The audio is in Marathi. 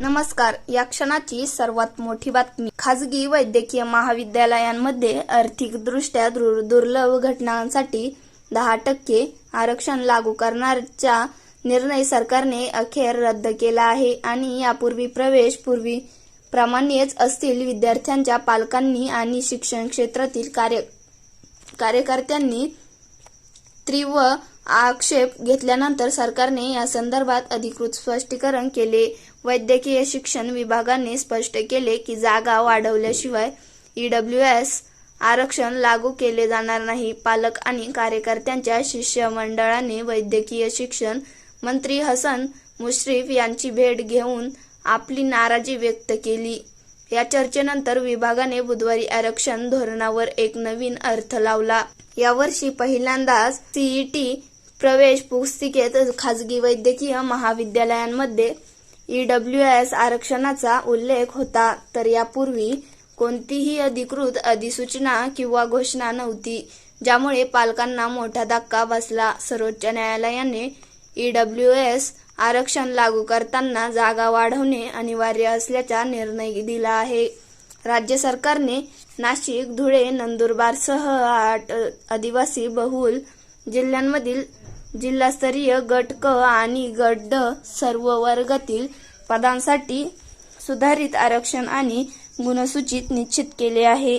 नमस्कार. या क्षणाची सर्वात मोठी बातमी. खाजगी वैद्यकीय महाविद्यालयांमध्ये आर्थिकदृष्ट्या दुर- दुर्लभ घटनांसाठी दहा टक्के आरक्षण लागू करण्याचा निर्णय सरकारने अखेर रद्द केला आहे आणि यापूर्वी प्रवेश पूर्वी प्रमाणेच असतील विद्यार्थ्यांच्या पालकांनी आणि शिक्षण क्षेत्रातील कार्य कार्यकर्त्यांनी तीव्र आक्षेप घेतल्यानंतर सरकारने या संदर्भात अधिकृत स्पष्टीकरण केले. वैद्यकीय शिक्षण विभागाने स्पष्ट केले की जागा वाढवल्याशिवाय ईडब्ल्यूएस आरक्षण लागू केले जाणार नाही. पालक आणि कार्यकर्त्यांच्या शिष्यमंडळाने वैद्यकीय शिक्षण मंत्री हसन मुश्रीफ यांची भेट घेऊन आपली नाराजी व्यक्त केली. या चर्चेनंतर विभागाने बुधवारी आरक्षण धोरणावर एक नवीन अर्थ लावला. यावर्षी पहिल्यांदाच सीईटी प्रवेश पुस्तिकेत खाजगी वैद्यकीय महाविद्यालयांमध्ये ईडब्ल्यूएस आरक्षणाचा उल्लेख होता. तर यापूर्वी कोणतीही अधिकृत अधिसूचना किंवा घोषणा नव्हती ज्यामुळे पालकांना मोठा धक्का बसला. सर्वोच्च न्यायालयाने ईडब्ल्यूएस आरक्षण लागू करताना जागा वाढवणे अनिवार्य असल्याचा निर्णय दिला आहे. राज्य सरकारने नाशिक धुळे नंदुरबारसह आठ आदिवासी बहुल जिल्ह्यांमधील जिल्हास्तरीय गट क आणि गट ड सर्व वर्गातील पदांसाठी सुधारित आरक्षण आणि गुणसूचित निश्चित केले आहे.